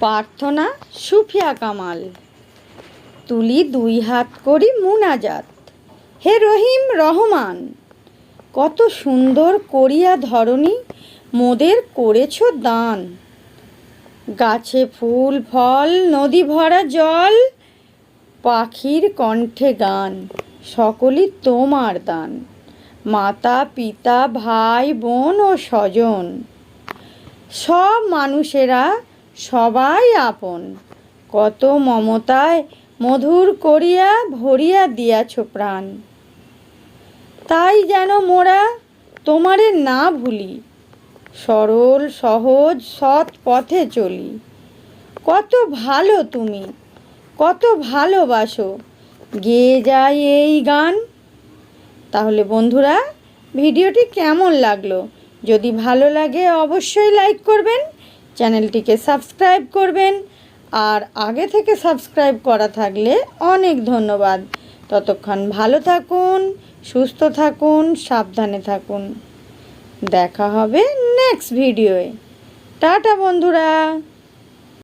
প্রার্থনা সুফিয়া কামাল। তুলি দুই হাত করি মুনাজাত। হে রহিম রহমান, কত সুন্দর করিয়া ধরণী মোদের করেছ দান। গাছে ফুল, ফল, নদী ভরা জল, পাখির কণ্ঠে গান, সকলই তোমার দান। মাতা, পিতা, ভাই, বোন ও স্বজন, সব মানুষেরা সবাই আপন। কত মমতায় মধুর করিয়া ভরিয়া দিয়াছ প্রাণ। তাই যেন মোরা তোমারে না ভুলি। সরল, সহজ, সৎ পথে চলি। কত ভালো তুমি, কত ভালোবাসো। গেয়ে যায় এই গান। তাহলে বন্ধুরা, ভিডিওটি কেমন লাগল? যদি ভালো লাগে অবশ্যই লাইক করবেন। চ্যানেলটিকে সাবস্ক্রাইব করবেন। আর আগে থেকে সাবস্ক্রাইব করা থাকলে অনেক ধন্যবাদ। ততক্ষণ ভালো থাকুন, সুস্থ থাকুন, সাবধানে থাকুন। দেখা হবে নেক্সট ভিডিওয়ে টাটা বন্ধুরা!